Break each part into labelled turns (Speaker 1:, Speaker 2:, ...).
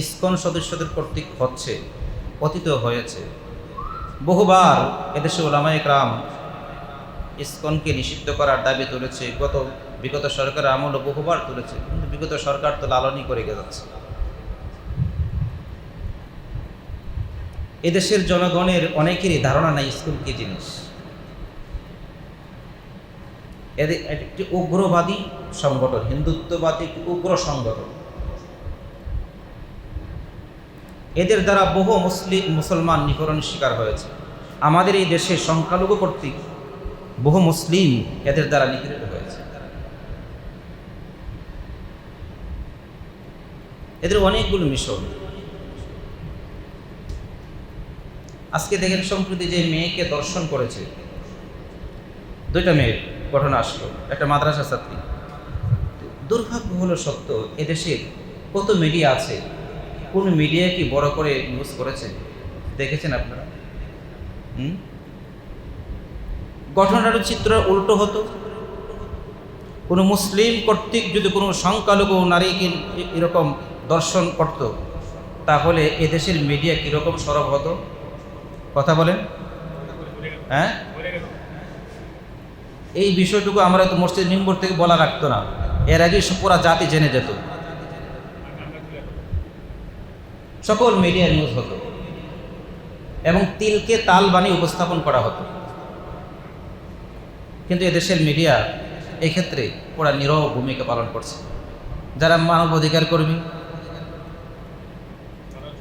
Speaker 1: ISKCON সদস্যদের কর্তৃক হচ্ছে, পতিত হয়েছে। বহুবার এদেশে ওলামা একরাম ইস্কনকে নিষিদ্ধ করার দাবি তুলেছে, গত বিগত সরকারের আমলও বহুবার তুলেছে, কিন্তু বিগত সরকার তো লালনই করে যাচ্ছে এদেশের জনগণের অনেকেরই ধারণা নাই স্কুল কি জিনিস। এদের একটি উগ্রবাদী সংগঠন, হিন্দুত্ববাদী একটি উগ্র সংগঠন। এদের দ্বারা বহু মুসলিম, মুসলমান নিপরণের শিকার হয়েছে। আমাদের এই দেশে সংখ্যালঘু কর্তৃক বহু মুসলিম এদের দ্বারা নিপীড়িত হয়েছে। এদের অনেকগুলো মিশন। আজকে দেখেন সম্প্রতি যে মেয়েকে দর্শন করেছে, দুইটা মেয়ের ঘটনা আসলো। একটা মাদ্রাসা ছাত্রী। দুর্ভাগ্য হলো সত্য, এদেশে কত মিডিয়া আছে কোন মিডিয়া কি বড় করে নিউজ করেছে? দেখেছেন আপনারা? হুম? ঘটনার চিত্র উল্টো হতো। কোনো মুসলিম কর্তৃক যদি কোনো সংখ্যালঘু নারীকে এরকম দর্শন করত, তাহলে এদেশের মিডিয়া কীরকম সরব হতো? কথা বলেন। হ্যাঁ? এই বিষয়টুকু আমরা তো মসজিদ মিম্বর থেকে বলা রাখতো না। এর আগে পুরা জাতি জেনে যেত। সকল মিডিয়া নিউজ হতো। এবং তিলকে তাল বানিয়ে উপস্থাপন করা হতো। কিন্তু এদেশের মিডিয়া এক্ষেত্রে ওরা নীরব ভূমিকা পালন করছে। যারা মানব অধিকার কর্মী,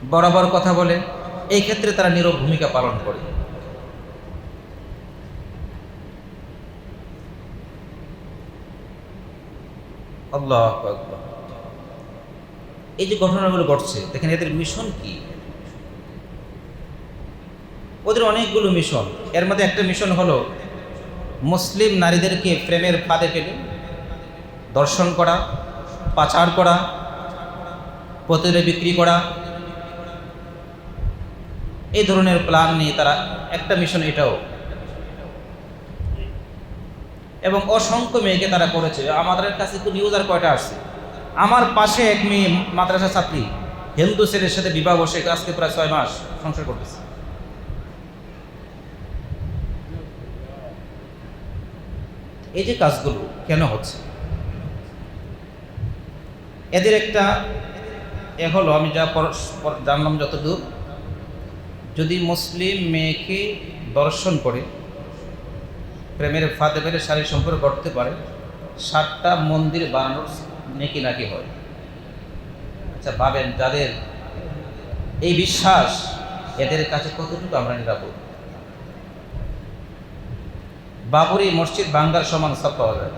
Speaker 1: বরাবর কথা বলে এই ক্ষেত্রে তারা নীরব ভূমিকা পালন করে। আল্লাহ আকবার। এই যে ঘটনাগুলো ঘটছে, দেখেন এদের মিশন কি? ওদের অনেকগুলো মিশন। এর মধ্যে একটা মিশন হলো মুসলিম নারীদেরকে প্রেমের ফাঁদে ফেলে, দর্শন করা, পাচার করা পতিরে বিক্রি করা। এই ধরনের প্ল্যান নিয়ে তারা একটা মিশন এটাও। এবং অসংখ্য মেয়েকে তারা করেছে। আমাদের কাছে তো নিউজ আর কয়টা আসছে? আমার পাশে এক মেয়ে মাদ্রাসা ছাত্রী। হিন্দু ছেলের সাথে বিবাহ বসে আজকে প্রায় ছয় মাস সংসার করতেছে। এই যে কাজগুলো কেন হচ্ছে? এদের একটা এ হলো, আমি যা জানলাম যতদূর যদি মুসলিম মেয়েকে দর্শন করে, প্রেমের ফাঁদে পেরে শারীর সম্পর্ক করতে পারে, সাতটা মন্দির বানানোর নেকি নাকি হয়? আচ্ছা ভাবেন যাদের এই বিশ্বাস, এদের কাছে কতটুকু আমরা নিরাপদ? বাবরি মসজিদ ভাঙ্গার সমান সব পাওয়া যায়।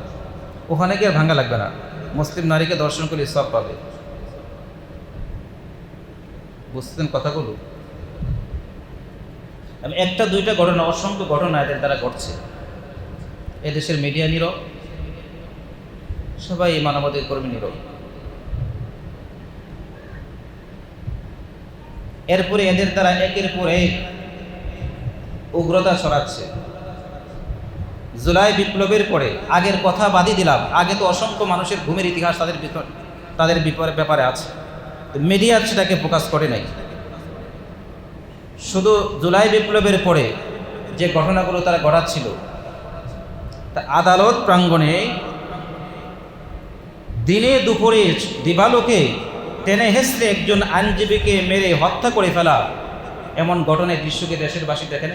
Speaker 1: ওখানে গিয়ে ভাঙ্গা লাগবে না। মুসলিম নারীকে দর্শন করলে সব পাবে। বুঝতেন কথাগুলো? একটা, দুইটা ঘটনা, অসংখ্য ঘটনা এদের দ্বারা ঘটছে। এদেশের মিডিয়া নীরব। সবাই মানবাধিকার কর্মী নীরব এরপরে এদের দ্বারা একের পর এক উগ্রতা ছড়াচ্ছে। জুলাই বিপ্লবের পরে আগের কথা বাদই দিলাম। আগে তো অসংখ্য মানুষের ঘুমের ইতিহাস তাদের তাদের ব্যাপারে আছে। মিডিয়া সেটাকে প্রকাশ করে নাই। শুধু জুলাই বিপ্লবের পরে যে ঘটনাগুলো তারা ঘটাচ্ছিল, তা আদালত প্রাঙ্গণে দিনে দুপুরে দিবালোকে টেনে হেসলে একজন আইনজীবীকে মেরে হত্যা করে ফেলা। এমন ঘটনার দৃশ্যকে দেশের বাসী দেখেন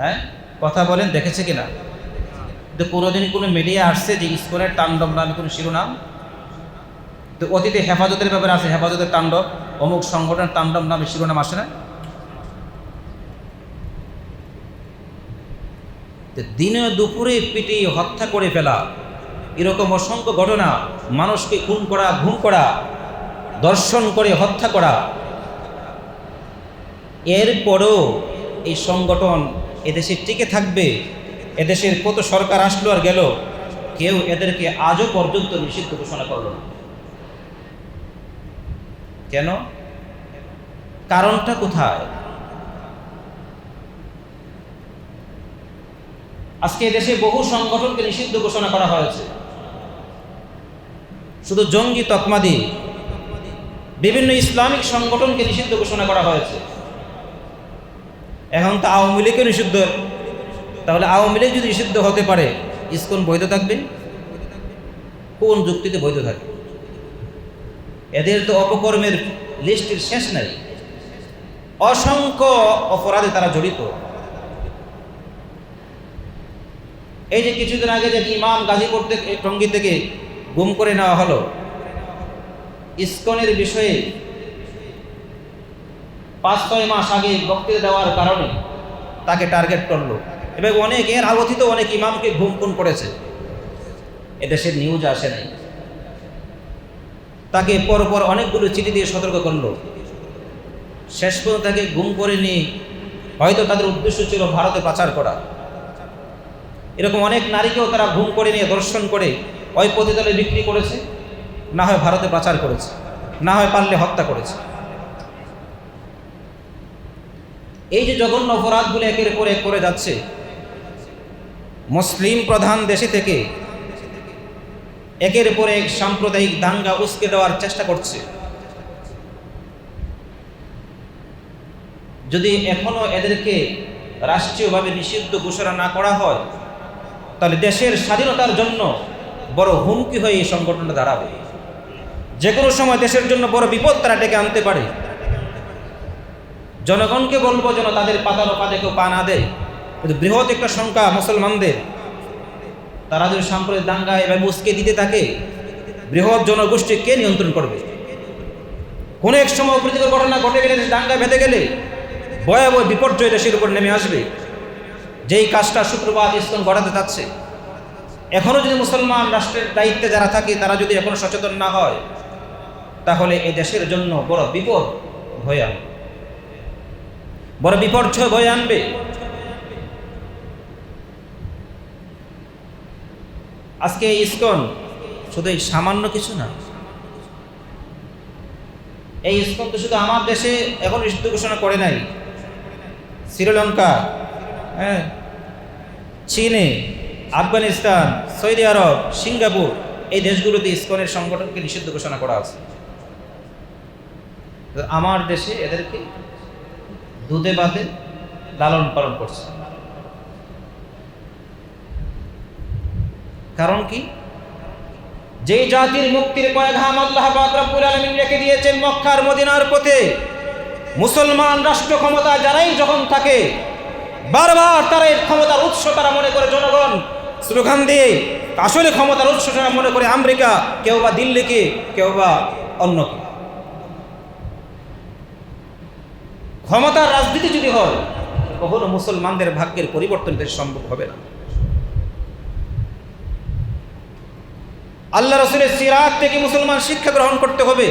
Speaker 1: হ্যাঁ? কথা বলেন, দেখেছে কিনা? তো কোনোদিন কোনো মিডিয়া আসছে যে ইস্কনের তাণ্ডব নামে কোনো শিরোনাম? তো অতীতে হেফাজতের ব্যাপারে আছে, হেফাজতের তাণ্ডব, অমুক সংগঠনের তাণ্ডব নামে শিরোনাম আসে না? দিনে দুপুরে পিটিয়ে হত্যা করে ফেলা। এরকম অসংখ্য ঘটনা, মানুষকে খুন করা, ঘুম করা, দর্শন করে হত্যা করা। এরপরও এই সংগঠন এদেশে টিকে থাকবে, এদেশের কত সরকার আসলো আর গেল, কেউ এদেরকে আজও পর্যন্ত নিষিদ্ধ ঘোষণা করল না। কেন? কারণটা কোথায়? আজকে দেশে বহু সংগঠনকে নিষিদ্ধ ঘোষণা করা হয়েছে। শুধু জঙ্গি তকমা দিয়ে বিভিন্ন ইসলামিক সংগঠনকে নিষিদ্ধ ঘোষণা করা হয়েছে। এখন তো আওয়ামী লীগকে নিষিদ্ধ। তাহলে আওয়ামী লীগ যদি নিষিদ্ধ হতে পারে, ইসকন বৈধ থাকবে? কোন যুক্তিতে বৈধ থাকবে? এদের তো অপকর্মের লিস্টের শেষ নাই। অসংখ্য অপরাধে তারা জড়িত। এই যে কিছুদিন আগে যে ইমাম গাজীপুর থেকে টঙ্গী থেকে গুম করে নেওয়া হলো। ইস্কনের বিষয়ে পাঁচ, ছয় মাস আগে বক্তৃতা দেওয়ার কারণে তাকে টার্গেট করল। এবং অনেক, এর আগথিত অনেক ইমামকে ঘুম খুন করেছে। এদেশের নিউজ আসে নাই। তাকে পরপর অনেকগুলো চিঠি দিয়ে সতর্ক করল। শেষ পর্যন্ত তাকে গুম করে নিয়ে হয়তো তাদের উদ্দেশ্য ছিল ভারতে পাচার করা। এরকম অনেক নারীকেও তারা ঘুম করে নিয়ে দর্শন করে ওই পতিতলে বিক্রি করেছে, না হয় ভারতে পাচার করেছে, না হয় পারলে হত্যা করেছে। এই যে জঘন্য অপরাধগুলো একের পর এক করে যাচ্ছে, মুসলিম প্রধান দেশে থেকে একের পর এক সাম্প্রদায়িক দাঙ্গা উস্কে দেওয়ার চেষ্টা করছে। যদি এখনও এদেরকে রাষ্ট্রীয়ভাবে নিষিদ্ধ ঘোষণা না করা হয়, তাহলে দেশের স্বাধীনতার জন্য বড় হুমকি হয়ে এই সংগঠনটা দাঁড়াবে। যে কোনো সময় দেশের জন্য বড় বিপদ তারা ডেকে আনতে পারে। জনগণকে বলব যেন তাদের পাতানো পাতে কেউ পা না দেয়। কিন্তু বৃহৎ একটা সংখ্যা মুসলমানদের, তারা যদি সাম্প্রদায়িক দাঙ্গা এবার মুসকে দিতে থাকে, বৃহৎ জনগোষ্ঠী কে নিয়ন্ত্রণ করবে? কোনো এক সময় অপ্রীতিকর ঘটনা ঘটে গেলে দাঙ্গা বেঁধে গেলে, ভয়াবহ বিপর্যয় দেশের উপর নেমে আসবে। যেই কাজটা শুক্রবার ইসলাম ঘটাতে যাচ্ছে এখনও যদি মুসলমান রাষ্ট্রের দায়িত্বে যারা থাকে, তারা যদি এখনও সচেতন না হয়, তাহলে এই দেশের জন্য বড় বিপদ হয়ে আনবে। বড় বিপর্যয় বয়ে আনবে। আজকে ইস্কন শুধু এই সামান্য কিছু না, এই ইস্কন তো শুধু আমার দেশে এখন নিষিদ্ধ ঘোষণা করে নাই। শ্রীলঙ্কা হ্যাঁ চীনে আফগানিস্তান, সৌদি আরব, সিঙ্গাপুর এই দেশগুলোতে ইস্কনের সংগঠনকে নিষিদ্ধ ঘোষণা করা আছে আমার দেশে এদেরকে দুধে বাদে লালন পালন করছে। কারণ কি? যেই জাতির মুক্তির পয়গাম আল্লাহ পাক রব্বুল রেখে দিয়েছেন মক্কার মদিনার পথে, মুসলমান রাষ্ট্র ক্ষমতা যারাই যখন থাকে, বারবার তারা ক্ষমতার উৎস তারা মনে করে জনগণ স্লোগান দিয়ে আসলে ক্ষমতার উৎস মনে করে আমেরিকা, কেউ বা দিল্লিকে কেউ বা অন্যকে ক্ষমতার রাজনীতি যদি হয়, কখনো মুসলমানদের ভাগ্যের পরিবর্তন সম্ভব হবে না। আল্লাহ রসুলের সিরাত থেকে মুসলমান শিক্ষা গ্রহণ করতে হবে।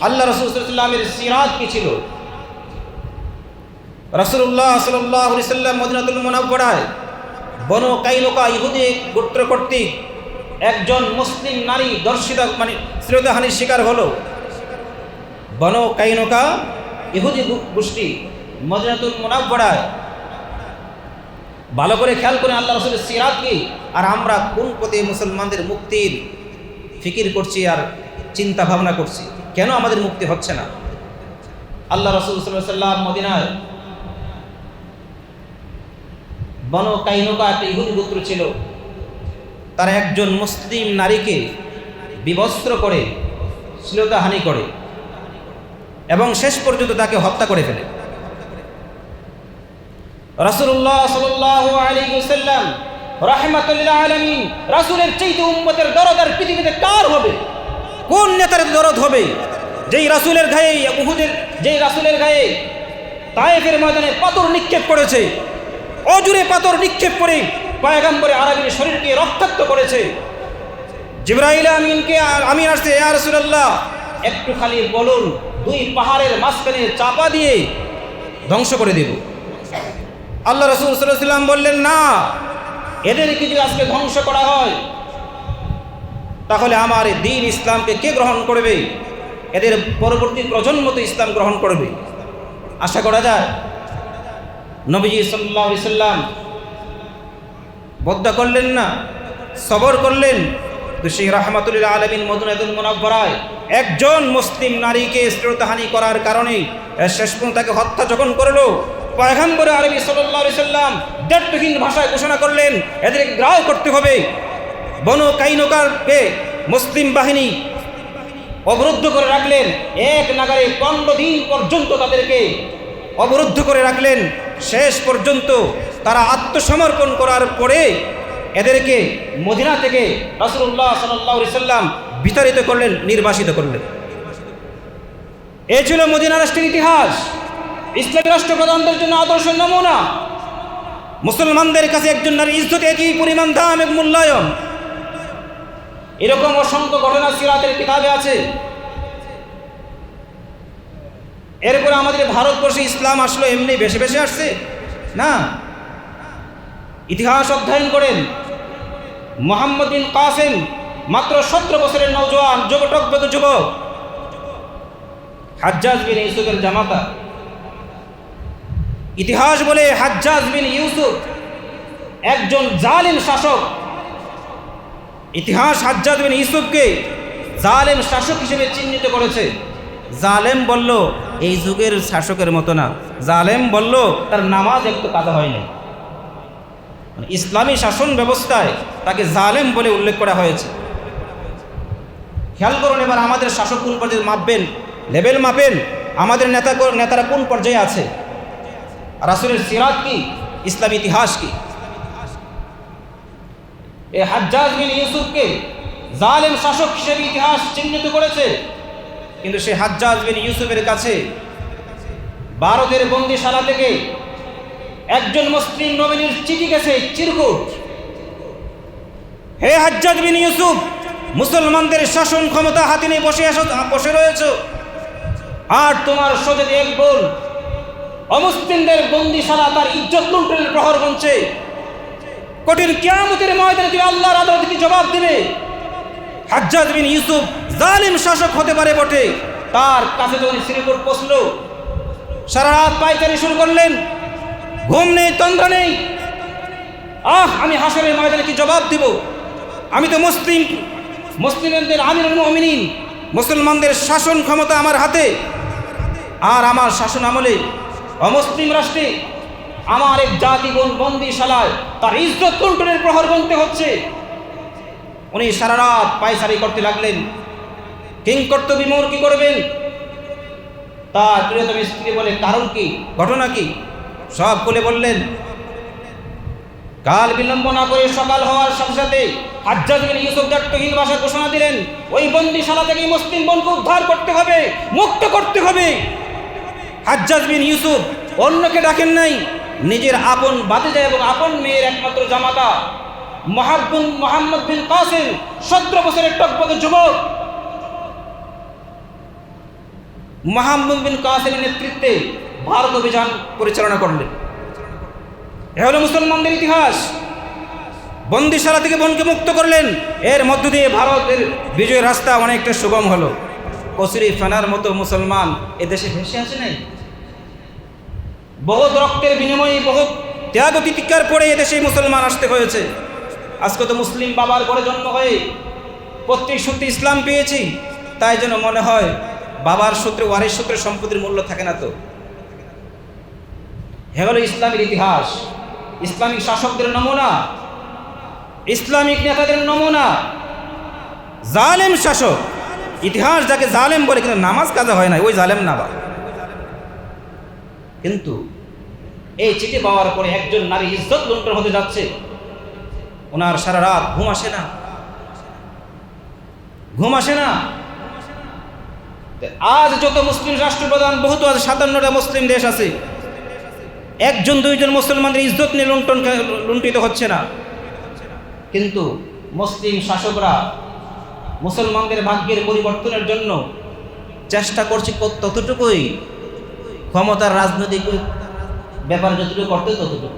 Speaker 1: আল্লাহ রসুলামের সিরাত কি ছিল? রসুল্লাহ সাল্লাহ সাল্লাম মদিনাতুল মোনাব্বড়ায় বন কাইনকা ইহুদি গোত্র কর্তৃক একজন মুসলিম নারী দর্শিতা মানে শ্রীতাহানির শিকার হলো। বন কাইনকা ইহুদি গোষ্ঠী মদিনাতুল মোনাব্বড়ায় ভালো করে খেয়াল করে আল্লাহ রসুলের সিরাত কি? আর আমরা কোন পথে মুসলমানদের মুক্তির ফিকির করছি আর চিন্তা ভাবনা করছি? কেন আমাদের মুক্তি হচ্ছে না? আল্লাহ রসুল সাল্লাম মদিনায় বন কাইনকা একটা ইহুদি গোত্র ছিল। তারা একজন মুসলিম নারীকে বিবস্ত্র করে, শ্লীলতাহানি করে এবং শেষ পর্যন্ত তাকে হত্যা করে ফেলে। রাসূলুল্লাহ সাল্লাল্লাহু আলাইহি ওয়াসাল্লাম রাহমাতুল্লাহ আলামিন রাসূলের চাইতে উম্মতের দরদ আর পৃথিবীতে কার হবে? কোন নেতার দরদ হবে? যেই রাসূলের গায়ে, উহুদের, যেই রাসূলের গায়ে তায়েফের ময়দানে পাথর নিক্ষেপ করেছে অজুরে পাথর নিক্ষেপ করে পয়গম্বরে আরবির শরীরকে রক্তাক্ত করেছে। জিব্রাইল আমিনকে আমি আসছে, ইয়া রাসূলুল্লাহ, একটু খালি বলুন, দুই পাহাড়ের মাঝখানে চাপা দিয়ে ধ্বংস করে দেব। আল্লাহ রসুল সাল্লাম বললেন, না এদেরকে যদি আজকে ধ্বংস করা হয়, তাহলে আমার দিন ইসলামকে কে গ্রহণ করবে? এদের পরবর্তী প্রজন্ম তো ইসলাম গ্রহণ করবে। আশা করা যায় নবীজি সাল্লাম বদ্ধ করলেন না, সবর করলেন। তো সেই রাহমাতুল্লাহ আলমিন মদুনাতুল মুনাব্বরায় একজন মুসলিম নারীকে শ্রোতাহানি করার কারণে শেষ পর্যন্ত তাকে হত্যা যখন করল, পয়গম্বর আরবি আলাইহি সাল্লাম দ্ব্যর্থহীন ভাষায় ঘোষণা করলেন, এদেরকে গ্রাহ করতে হবে। বনু কাইনকারকে মুসলিম বাহিনী অবরুদ্ধ করে রাখলেন, এক নাগারে পনেরো দিন পর্যন্ত তাদেরকে অবরুদ্ধ করে রাখলেন। শেষ পর্যন্ত তারা আত্মসমর্পণ করার পরে এদেরকে মদিনা থেকে রাসুল্লাহ সাল্লাহ সাল্লাম বিতাড়িত করলেন, নির্বাসিত করলেন। এ ছিল মদিনা রাষ্ট্রের ইতিহাস। ইসলামী রাষ্ট্রপ্রধানদের জন্য আদর্শ নমুনা। মুসলমানদের কাছে একজন নারী ইজ্জত একই পরিমাণ দাম এবং মূল্যায়ন? এরকম অসংখ্য ঘটনা সিরাতের কিতাবে আছে। এরপরে আমাদের ভারতবর্ষে ইসলাম আসলো, এমনি বেশি বেশি আসছে? না। ইতিহাস অধ্যয়ন করেন। মোহাম্মদ বিন কাসেম, মাত্র সতেরো বছরের নৌজওয়ান যুবটকবেদ যুবক। হাজ্জাজ বিন ইউসুফের জামাতা। ইতিহাস বলে হাজ্জাজ বিন ইউসুফ একজন জালিম শাসক। ইতিহাস হাজ্জাজ বিন ইউসুফকে জালেম শাসক হিসেবে চিহ্নিত করেছে। জালেম বলল এই যুগের শাসকের মতো না। জালেম বলল, তার নামাজ একটু কাদা হয়নি মানে ইসলামী শাসন ব্যবস্থায় তাকে জালেম বলে উল্লেখ করা হয়েছে। খেয়াল করুন, এবার আমাদের শাসক কোন পর্যায়ে মাপবেন? লেভেল মাপেন। আমাদের নেতা নেতারা কোন পর্যায়ে আছে? রাসুলের সিরাত কি? ইসলাম ইতিহাস কি? এ হাজ্জাজ বিন ইউসুফকে জালেম শাসক হিসেবে ইতিহাস চিহ্নিত করেছে। কিন্তু সে হাজ্জাজ বিন ইউসুফের কাছে ভারতের বন্দিশালা থেকে একজন মুসলিম নবীনের চিঠি গেছে, চিরকুট। হে হাজ্জাজ বিন ইউসুফ, মুসলমানদের শাসন ক্ষমতা হাতে নিয়ে বসে বসে রয়েছ। আর তোমার সোজে এক বল অমুসলিমদের বন্দিশালা তার ইজ্জত লুণ্ঠনের প্রহর বনছে। কঠিন কিয়ামতের ময়দানে তুমি আল্লাহর আদালতে জবাব দিবে? হাজ্জাজ বিন ইউসুফ জালিম শাসক হতে পারে বটে। তার কাছে যখন শ্রীপুর পৌঁছল, সারা রাত পাইচারি শুরু করলেন। ঘুম নেই, তন্দ্রা নেই। আহ, আমি হাসরের ময়দানে কি জবাব দিব? আমি তো মুসলিম। মুসলিমদের আমির মমিনিন। মুসলমানদের শাসন ক্ষমতা আমার হাতে। আর আমার শাসন আমলে অমুসলিম রাষ্ট্রে আমার এক জাতিগুণ বন্দিশালায় তার ইজ্জত লুণ্ঠনের প্রহর বনতে হচ্ছে। উনি সারা রাত পায়সারি করতে লাগলেন। কিং কর্তব্য মোর কি করবেন? তার প্রিয়তম স্ত্রী বলে, কারণ কি? ঘটনা কি? সব খুলে বললেন, কাল বিলম্ব না করে সকাল হওয়ার সাথে সাথে হাজ্জাজ বিন ইউসুফ দাট্টহীন ভাষা ঘোষণা দিলেন, ওই বন্দিশালা থেকে মুসলিম বোনকে উদ্ধার করতে হবে, মুক্ত করতে হবে। হাজ্জাজ বিন ইউসুফ অন্যকে ডাকেন নাই, নিজের আপন বাতিজা এবং আপন মেয়ের একমাত্র জামাতা, মহাব্বুন মোহাম্মদ বিন কাসিম, সতেরো বছরের টকবক যুবক মোহাম্মদ বিন কাসিমের নেতৃত্বে ভারত অভিযান পরিচালনা করলেন। এ হলো মুসলমানদের ইতিহাস। বন্দিশালা থেকে বনকে মুক্ত করলেন। এর মধ্য দিয়ে ভারতের বিজয় রাস্তা অনেকটা সুগম হলো। কসুরি ফেনার মতো মুসলমান এ দেশে ভেসে আছে নাই। বহুত রক্তের বিনিময়ে বহুত ত্যাগ তিতিকার পরে এদেশে মুসলমান আসতে হয়েছে। আজকে তো মুসলিম বাবার ঘরে জন্ম হয়ে প্রত্যেক সূত্রে ইসলাম পেয়েছি, তাই যেন মনে হয় বাবার সূত্রে, ওয়ারের সূত্রে সম্পত্তির মূল্য থাকে না তো? হে হলো ইসলামের ইতিহাস। ইসলামিক শাসকদের নমুনা, ইসলামিক নেতাদের নমুনা। জালেম শাসক, ইতিহাস যাকে জালেম বলে, কিন্তু নামাজ কাজা হয় না ওই জালেম না বা কিন্তু এই চিঠি পাওয়ার পরে একজন নারী ইজ্জত লুণ্ঠন হতে যাচ্ছে। ওনার সারা রাত ঘুম আসে না। ঘুম আসে না। আজ যত মুসলিম রাষ্ট্রপ্রধান, বহুত আছে সাতান্নটা মুসলিম দেশ আছে। একজন, দুইজন মুসলমানদের ইজ্জত নিয়ে লুণ্ঠন লুণ্ঠিত হচ্ছে না। কিন্তু মুসলিম শাসকরা মুসলমানদের ভাগ্যের পরিবর্তনের জন্য চেষ্টা করছে ততটুকুই। ক্ষমতার রাজনৈতিক ব্যাপার যতটুকু করতে ততটুকু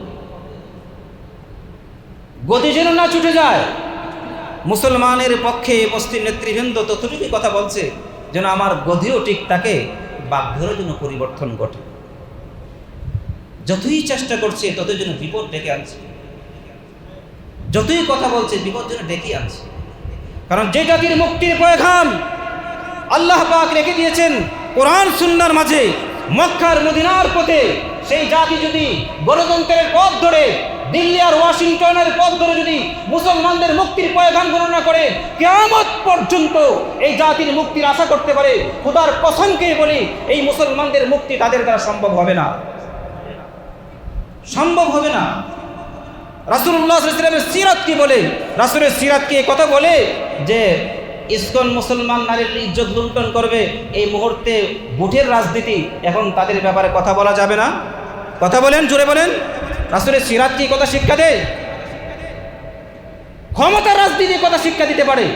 Speaker 1: গতি যেন না ছুটে যায়, মুসলমানের পক্ষে মুসলিম নেতৃবৃন্দ ততটুকুই কথা বলছে। যেন আমার গতিও ঠিক থাকে বাধ্যেরও যেন পরিবর্তন ঘটে। যতই চেষ্টা করছে, ততই যেন বিপদ ডেকে আনছে। যতই কথা বলছে, বিপদ যেন ডেকে আনছে। কারণ যে জাতির মুক্তির পয়গাম আল্লাহ পাক রেখে দিয়েছেন কোরআন, সুন্নার মাঝে, মক্কার মদিনার পথে, সেই জাতি যদি গণতন্ত্রের পথ ধরে দিল্লি আর ওয়াশিংটনের পথ ধরে যদি মুসলমানদের মুক্তির পয়গাম গণনা করে, কেয়ামত পর্যন্ত এই জাতির মুক্তির আশা করতে পারে, খুদার কসমকে বলি এই মুসলমানদের মুক্তি তাদের দ্বারা সম্ভব হবে না। সম্ভব হবে না। রাসুল্লাহ ইসলামের সিরাত কি বলে? রাসুলের সিরাত কি কথা বলে? যে ইসকন মুসলমান নারীর ইজ্জত লুণ্ঠন করবে, এই মুহূর্তে বুটের রাজনীতি, এখন তাদের ব্যাপারে কথা বলা যাবে না। কথা বলেন, জোরে বলেন। রাসুলের সিরাত কি কথা শিক্ষা দেয়? ক্ষমতার রাজনীতি কথা শিক্ষা দিতে পারে?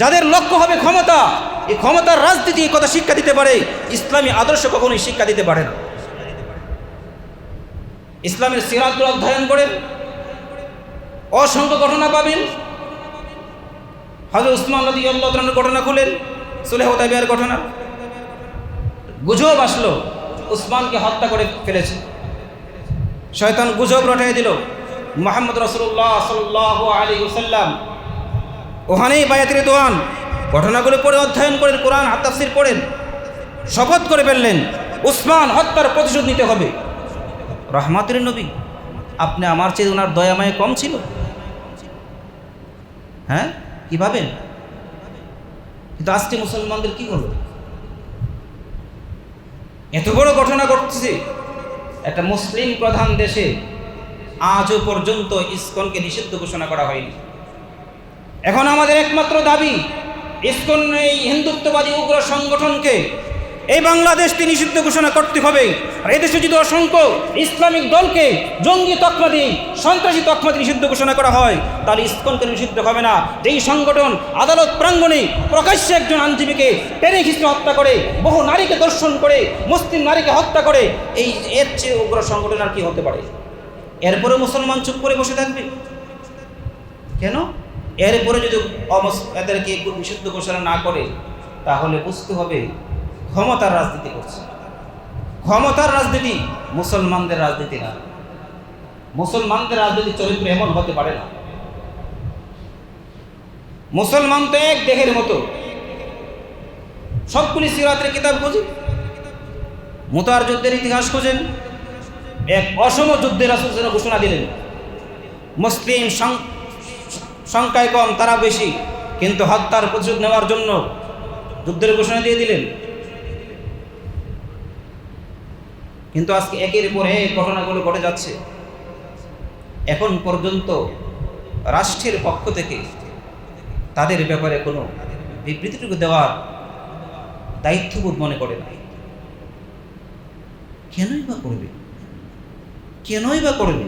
Speaker 1: যাদের লক্ষ্য হবে ক্ষমতা, এই ক্ষমতার রাজনীতি কথা শিক্ষা দিতে পারে? ইসলামী আদর্শ কখনোই শিক্ষা দিতে পারে না। ইসলামের সিরাতগুলো অধ্যয়ন করেন, অসংখ্য ঘটনা পাবেন। হজরত উসমান নদী আল্লাহ ঘটনা খুলেন, সুলেহ ঘটনা। গুজব আসলো, উসমানকে হত্যা করে ফেলেছে। শয়তান গুজব রটাই দিল। মোহাম্মদ রসুল্লাহ সাল্লাহ আলী ওসাল্লাম ওখানেই বায়াতির দোয়ান, ঘটনাগুলো পড়ে, অধ্যয়ন করেন কোরআন হাত্তাফসির পড়েন শপথ করে ফেললেন, উসমান হত্যার প্রতিশোধ নিতে হবে। রহমাতের নবী, আপনি আমার চেয়ে ওনার দয়াময় কম ছিল? হ্যাঁ? কি ভাবেন? কিন্তু আজকে মুসলমানদের কি হলো? এত বড় ঘটনা ঘটছে একটা মুসলিম প্রধান দেশে আজও পর্যন্ত ইস্কনকে নিষিদ্ধ ঘোষণা করা হয়নি। এখন আমাদের একমাত্র দাবি, ইস্কন এই হিন্দুত্ববাদী উগ্র সংগঠনকে এই বাংলাদেশকে নিষিদ্ধ ঘোষণা করতে হবে। আর এদেশে যদি অসংখ্য ইসলামিক দলকে জঙ্গি তকমা দিয়ে, সন্ত্রাসী তকমা দিয়ে নিষিদ্ধ ঘোষণা করা হয়, তাহলে ইসকনকে নিষিদ্ধ হবে না। যেই সংগঠন আদালত প্রাঙ্গণে প্রকাশ্যে একজন আইনজীবীকে টেনে খিস্টে হত্যা করে, বহু নারীকে দর্শন করে, মুসলিম নারীকে হত্যা করে, এই এর চেয়ে উগ্র সংগঠন আর কি হতে পারে? এরপরে মুসলমান চুপ করে বসে থাকবে? কেন? এরপরে যদি এদেরকে নিষিদ্ধ ঘোষণা না করে, তাহলে বুঝতে হবে ক্ষমতার রাজনীতি করছে। ক্ষমতার রাজনীতি মুসলমানদের রাজনীতি না। মুসলমানদের রাজনীতি চরিত্র এমন হতে পারে না। মুসলমান তো এক দেহের মতো। সবগুলি সিরাতের কিতাব খুঁজি। মুতার যুদ্ধের ইতিহাস খুঁজেন। এক অসম যুদ্ধের আসল ঘোষণা দিলেন, মুসলিম সংখ্যায় কম, তারা বেশি, কিন্তু হত্যার প্রতিশোধ নেওয়ার জন্য যুদ্ধের ঘোষণা দিয়ে দিলেন। কিন্তু আজকে একের পর এক ঘটনাগুলো ঘটে যাচ্ছে। এখন পর্যন্ত রাষ্ট্রের পক্ষ থেকে তাদের ব্যাপারে কোনো বিবৃতিটুকু দেওয়ার দায়িত্ববোধ মনে করে না। কেনই বা করবে? কেনই বা করবে?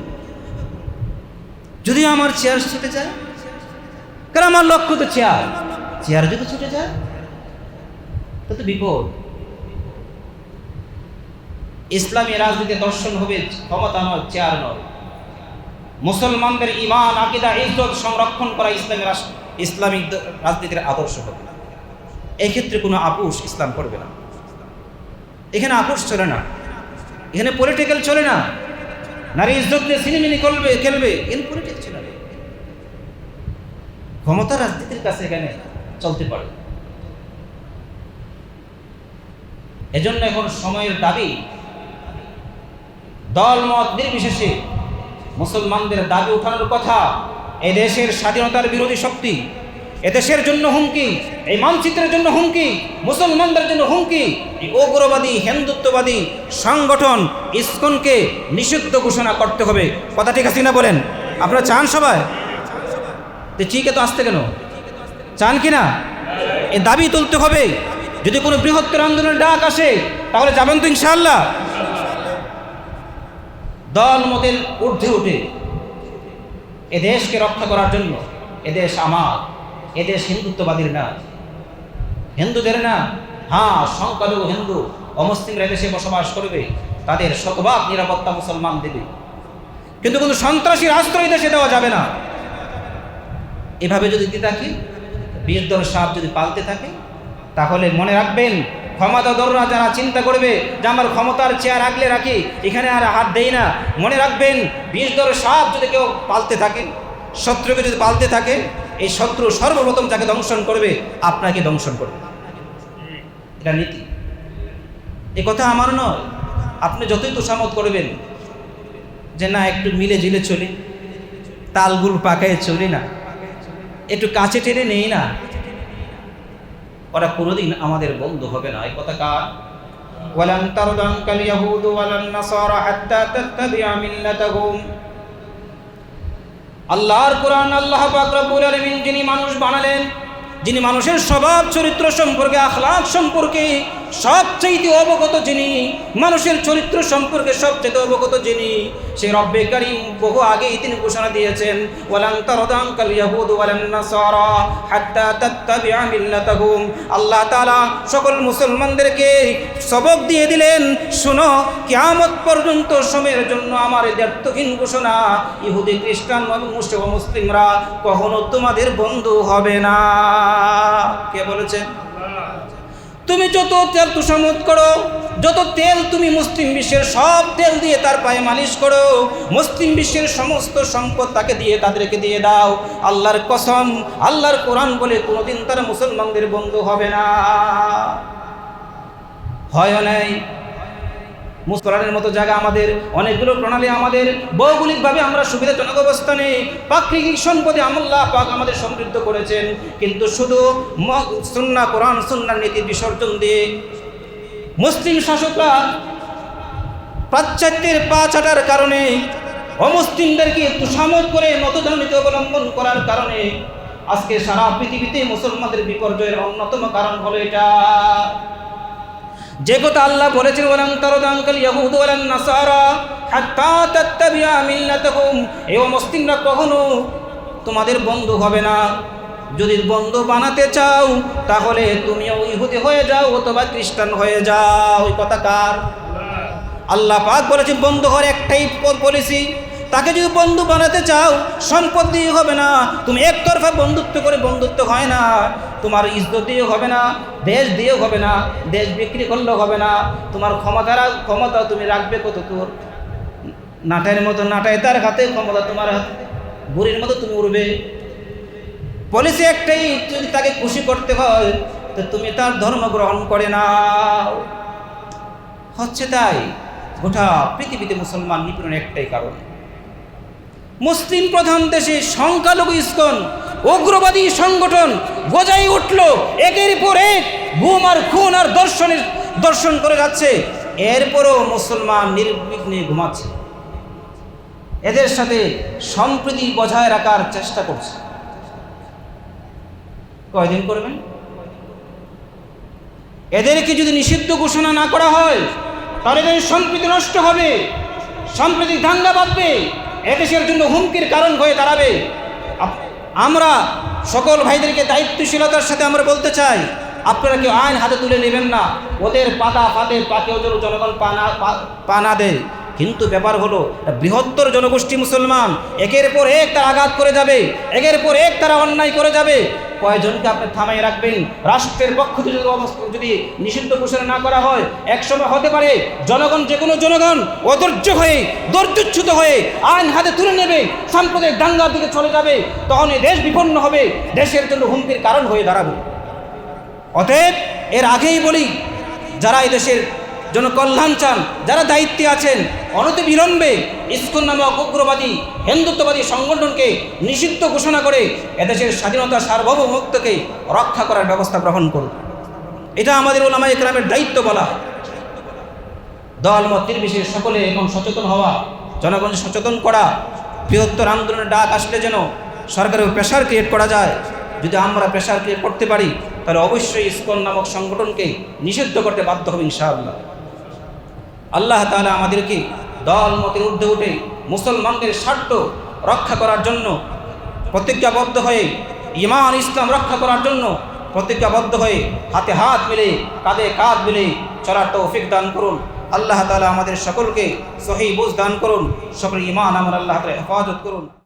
Speaker 1: যদি আমার চেয়ার ছুটে যায়? কারণ আমার লক্ষ্য তো চেয়ার। চেয়ার যদি ছুটে যায় তো বিপদ। ইসলামী রাজনীতি দর্শন হবে ক্ষমতা নয়, চেয়ার নয়। মুসলমানদের ইমান আকিদা, ইজ্জত সংরক্ষণ করা ইসলামী রাষ্ট্র ইসলামিক রাজনীতির আদর্শ হবে এক্ষেত্রে কোনো আপুষ ইসলাম করবে না। এখানে আপুষ চলে না। এখানে পলিটিক্যাল চলে না। নারী ইজ্জত নিয়ে সিনেমিনি করবে, খেলবে, এখানে পলিটিক্স চলে না। ক্ষমতা রাজনীতির কাছে এখানে চলতে পারে। এজন্য এখন সময়ের দাবি দল মত নির্বিশেষে মুসলমানদের দাবি উঠানোর কথা, এই দেশের স্বাধীনতার বিরোধী শক্তি এদেশের জন্য হুমকি, এই মানচিত্রের জন্য হুমকি, মুসলমানদের জন্য হুমকি, এই উগ্রবাদী, হিন্দুত্ববাদী সংগঠন ইস্কনকে নিষিদ্ধ ঘোষণা করতে হবে। কথা ঠিক আছে না বলেন? আপনারা চান সবাই? তো চিকে তো আসতে কেন? চান কি না এ দাবি তুলতে হবে। যদি কোনো বৃহত্তর আন্দোলনের ডাক আসে, তাহলে যাবেন তো ইনশাআল্লাহ। দল মতের ঊর্ধ্বে উঠে। এদেশকে রক্ষা করার জন্য এদেশ আমার এদেশ হিন্দুত্ববাদীর না। হিন্দুদের না হ্যাঁ সংখ্যালঘু হিন্দু অমুসলিমরা দেশে বসবাস করবে, তাদের শতভাগ নিরাপত্তা মুসলমান দেবে। কিন্তু কোনো সন্ত্রাসী রাষ্ট্র এই দেশে দেওয়া যাবে না। এভাবে যদি দিতে থাকি বীরদর সাপ যদি পালতে থাকে, তাহলে মনে রাখবেন ক্ষমতাধররা যারা চিন্তা করবে যে আমার ক্ষমতার চেয়ার আগলে রাখি, এখানে আর হাত দেই না। মনে রাখবেন, বিষ দর সাপ যদি কেউ পালতে থাকে, শত্রুকে যদি পালতে থাকে, এই শত্রু সর্বপ্রথম যাকে দংশন করবে, আপনাকে দংশন করবে। এটা নীতি। এ কথা আমার নয়। আপনি যতই তোষামত করবেন, যে না, একটু মিলে ঝিলে চলি, তালগুল পাকায় চলি না, একটু কাছে টেনে নেই না। ওরা কোনোদিন আমাদের বন্ধু হবে না এই কথা কার ولن ترضى عنك اليهود ولا النصارى حتى تتبع ملتهم আল্লাহর কোরআন আল্লাহ পাক রব্বুল আলামিন যিনি মানুষ বানালেন যিনি মানুষের স্বভাব চরিত্র সম্পর্কে আখলাক সম্পর্কে সবচেয়ে অবগত যিনি, মানুষের চরিত্র সম্পর্কে সবচেয়ে অবগত যিনি সেই রব্বে করিম, বহু আগেই তিনি ঘোষণা দিয়েছেন, ওয়ালান তারদাঙ্কাল ইয়াহুদ ওয়ালান হাত্তা তাত্তাবিআ মিল্লাতাহুম। আল্লাহ তাআলা সকল মুসলমানদেরকে সবক দিয়ে দিলেন, শুনো, কিয়ামত পর্যন্ত সময়ের জন্য আমার দ্ব্যর্থহীন ঘোষণা ইহুদি, খ্রিস্টান মুসলিমরা কখনো তোমাদের বন্ধু হবে না। কে বলেছেন তুমি যত তেল তুষামত করো, যত তেল তুমি মুসলিম বিশ্বের সব তেল দিয়ে তার পায়ে মালিশ করো, মুসলিম বিশ্বের সমস্ত সম্পদ তাকে দিয়ে তাদেরকে দিয়ে দাও। আল্লাহর কসম, আল্লাহর কোরআন বলে কোনোদিন তারা মুসলমানদের বন্ধু হবে না। হয় নাই। মুসলমানের মতো জায়গা আমাদের, অনেকগুলো প্রণালী আমাদের, ভৌগোলিকভাবে আমরা সুবিধাজনক অবস্থানে প্রাকৃতিক সম্পদে আমল্লাহ পাক আমাদের সমৃদ্ধ করেছেন। কিন্তু শুধু সুন্না, কোরআন, সুন্নার নীতি বিসর্জন দিয়ে মুসলিম শাসকরা পাশ্চাত্যের পা চাটার কারণে অমুসলিমদেরকে তুষামত করে মতধর্ম নীতি অবলম্বন করার কারণে আজকে সারা পৃথিবীতে মুসলমানদের বিপর্যয়ের অন্যতম কারণ হলো এটা। যে কথা আল্লাহ বলেছেন ওয়ালান তারদাঙ্কাল ইয়াহুদ ওয়ালান নাসারা হাত্তা তাত্তাবিআ মিল্লাতাহুম। এই মুসলিমরা কখনো তোমাদের বন্ধু হবে না। যদি বন্ধু বানাতে চাও, তাহলে তুমিও ইহুদি হয়ে যাও অথবা খ্রিস্টান হয়ে যাও। ওই কথা কার? আল্লাহ পাক বলেছে বন্ধু হওয়ার একটাই পলিসি তাকে যদি বন্ধু বানাতে চাও সম্পদ দিয়ে হবে না। তুমি একতরফা বন্ধুত্ব করে বন্ধুত্ব হয় না। তোমার ইজ্জত দিয়েও হবে না, দেশ দিয়েও হবে না, দেশ বিক্রি করলেও হবে না। তোমার ক্ষমতার ক্ষমতা তুমি রাখবে কত তোর নাটাইয়ের মতো নাটাই তার হাতে, ক্ষমতা তোমার হাতে। বুড়ির মতো তুমি উড়বে। পলিসি একটাই, যদি তাকে খুশি করতে হয়, তো তুমি তার ধর্ম গ্রহণ করে নাও। হচ্ছে তাই। গোটা পৃথিবীতে মুসলমান নিপীড়নের একটাই কারণ। মুসলিম প্রধান দেশে সংখ্যালঘু ইস্কন, উগ্রবাদী সংগঠন গজাই উঠল। একের পর এক গুম আর খুন আর দর্শনের, দর্শন করে যাচ্ছে। এরপরও মুসলমান নির্বিঘ্নে ঘুমাচ্ছে। এদের সাথে সম্প্রীতি বজায় রাখার চেষ্টা করছে। কয়দিন করবেন? এদেরকে যদি নিষিদ্ধ ঘোষণা না করা হয়, তাহলে এদের সম্প্রীতি নষ্ট হবে। সম্প্রীতি দাঙ্গা বাঁধবে। এদেশের জন্য হুমকির কারণ হয়ে দাঁড়াবে। আমরা সকল ভাইদেরকে দায়িত্বশীলতার সাথে আমরা বলতে চাই, আপনারা কেউ আইন হাতে তুলে নেবেন না। ওদের পাতা পাতে পাকেও ওদের জনগণ পানা পা না দেয়। কিন্তু ব্যাপার হলো, বৃহত্তর জনগোষ্ঠী মুসলমান, একের পর এক তারা আঘাত করে যাবে, একের পর এক তারা অন্যায় করে যাবে। কয়জনকে আপনি থামাই রাখবেন? রাষ্ট্রের পক্ষ থেকে যদি নিষিদ্ধ ঘোষণা না করা হয় একসময় হতে পারে, জনগণ যে কোনো জনগণ অধৈর্য হয়ে দর্যচ্যুত হয়ে আইন হাতে তুলে নেবে, সাম্প্রদায়িক দাঙ্গার দিকে চলে যাবে তখন এই দেশ বিপন্ন হবে, দেশের জন্য হুমকির কারণ হয়ে দাঁড়াবে। অতএব, এর আগেই বলি, যারা এই দেশের জন্য কল্যাণ চান, যারা দায়িত্বে আছেন, অনতি বিলম্বে ইস্কুল নামক উগ্রবাদী হিন্দুত্ববাদী সংগঠনকে নিষিদ্ধ ঘোষণা করে এদেশের স্বাধীনতা সার্বভৌমত্বকে রক্ষা করার ব্যবস্থা গ্রহণ করুন। এটা আমাদের ওলামা একরামের দায়িত্ব বলা দল মত নির্বিশেষে সকলে এখন সচেতন হওয়া জনগণ সচেতন করা, বৃহত্তর আন্দোলনের ডাক আসলে যেন সরকারের প্রেশার ক্রিয়েট করা যায়। যদি আমরা প্রেশার ক্রিয়েট করতে পারি, তাহলে অবশ্যই ইস্কন নামক সংগঠনকে নিষিদ্ধ করতে বাধ্য হবে ইনশাআল্লাহ। আল্লাহ তালা আমাদেরকে দল মতের ঊর্ধ্বে উঠে মুসলমানদের স্বার্থ রক্ষা করার জন্য প্রতিজ্ঞাবদ্ধ হয়ে ইমান ইসলাম রক্ষা করার জন্য প্রতিজ্ঞাবদ্ধ হয়ে হাতে হাত মিলে, কাঁধে কাঁধ মিলে চলার তৌফিক দান করুন। আল্লাহ তালা আমাদের সকলকে সহি বুঝ দান করুন। সকল ইমান আমার আল্লাহ তালা হেফাজত করুন।